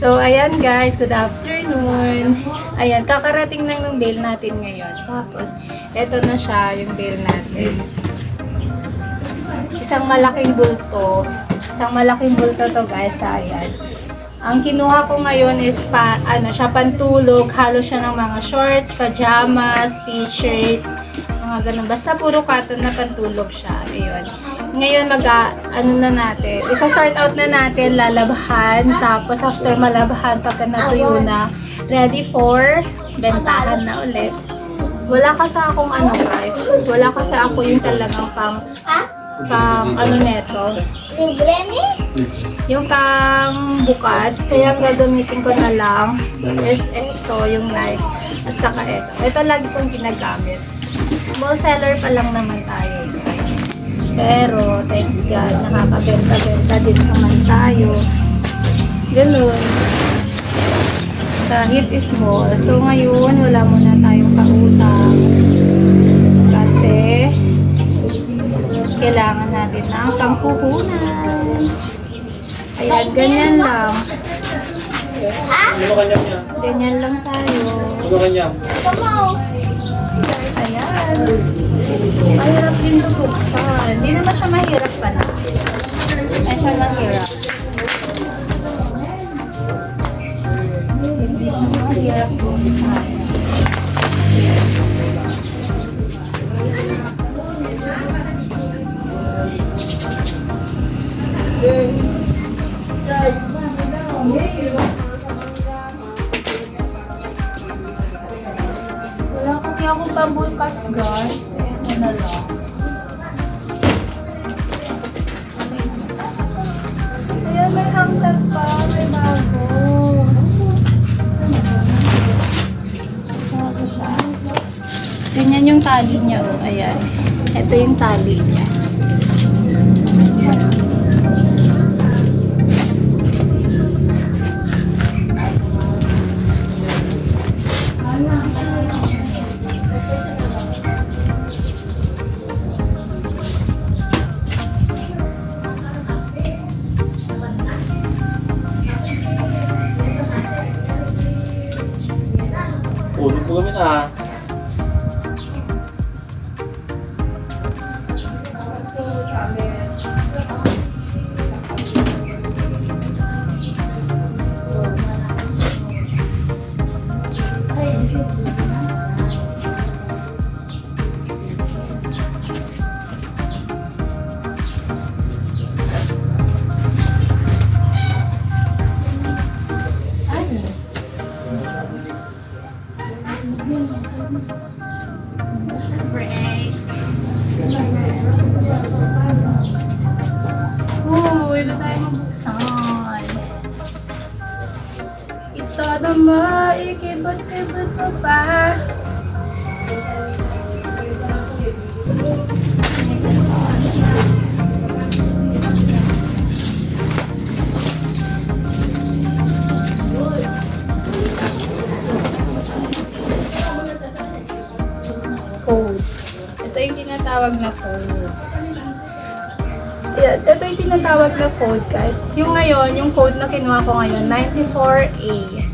So, ayan guys, good afternoon. Ayan, kakarating lang ng bail natin ngayon. Tapos, eto na siya, yung bail natin. Isang malaking bulto. Isang malaking bulto to guys, ayan. Ang kinuha ko ngayon is pa, ano, siya pantulog. Halo siya ng mga shorts, pajamas, t-shirts, mga ganun. Basta puro cotton na pantulog siya. Ayun. Ngayon mag ano na natin, isa-sort out na natin, lalabhan, tapos after malabhan, pagka natuyo na, ready for bentahan na ulit. Wala kasi akong ano guys, wala kasi ako yung talagang pang, pang ano neto, Libre ni? yung pang bukas, kaya ang gagamitin ko na lang is ito, yung knife, at saka ito. Ito lagi kong ginagamit. Small seller pa lang naman tayo. Pero, thanks God, nakakabenta-benta din naman tayo. Ganun. Kahit small. So, ngayon, wala muna tayong pautang. Kasi, kailangan natin ng pangkukunan. Ayan, ganyan lang. Ganyan lang tayo. Ano. Ayan. Mahirap din ito buksan. Hindi naman siya mahirap pala. Ay, siya mahirap. Hindi siya mahirap buksan. Wala kasi akong pambukas, guys. Na lang. May hanger pa. May bago. Bago. Ganyan yung tali niya, oh. Ayan. Ito yung tali niya. Tayo mabuksan. Ito na maikibot-kibot pa pa. Code. Ito yung tinatawag na code. Yeah, ito yung tinatawag na code, guys. Yung ngayon, yung code na kinuha ko ngayon, 94A.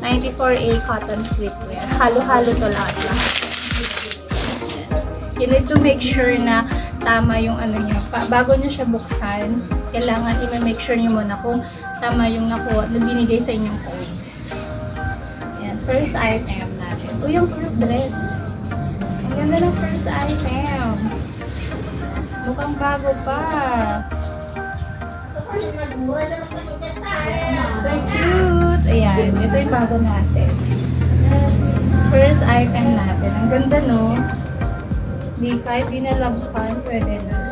94A cotton sleepwear. Halo-halo to lahat-lahat. You need to make sure na tama yung ano nyo. Bago nyo siya buksan, kailangan i-make sure nyo muna kung tama yung nakuha, na binigay sa inyong code. Yan, first item natin. Uy, yung cute dress. Ang ganda ng first item. Mukhang bago pa. So cute! Ayan, ito yung bago natin. First item natin. Ang ganda, no? Di, kahit di na pwede na.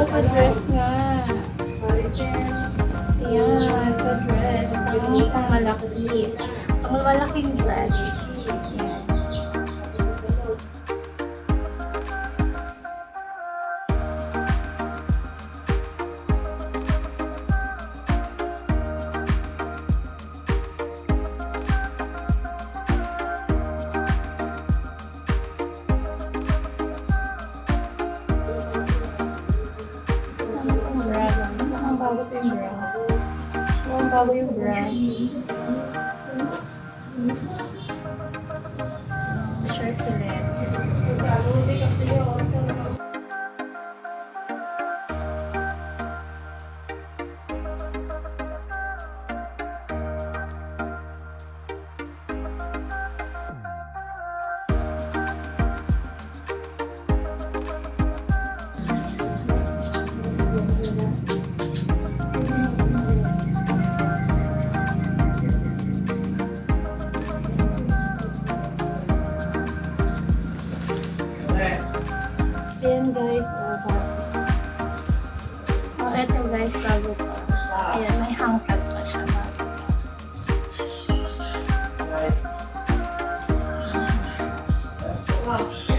Oo, pa-dress nga. Ayan, pa-dress. Pang, pang malaki. Pang malaking dress. Mukhang bago yung bra. Shorts ulit. 嗯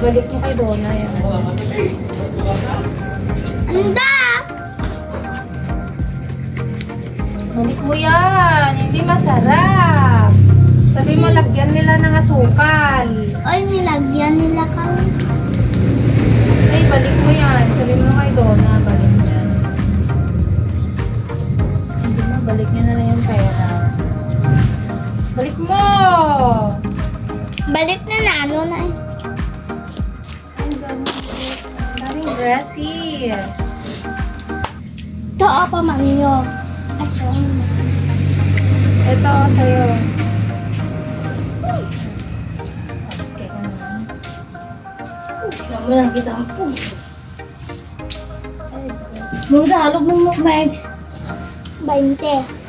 Ibalik mo kay Donna yan. Anda! Balik mo yan. Hindi masarap. Sabi mo, lagyan nila ng asukal. Oy, nilagyan nila ka. Ay, balik mo yan. Sabi mo Ito. Ay, sorry. Ito, sa'yo. Okay. Alam mo lang kita ang po. Sa halog mo mo, Max. 20.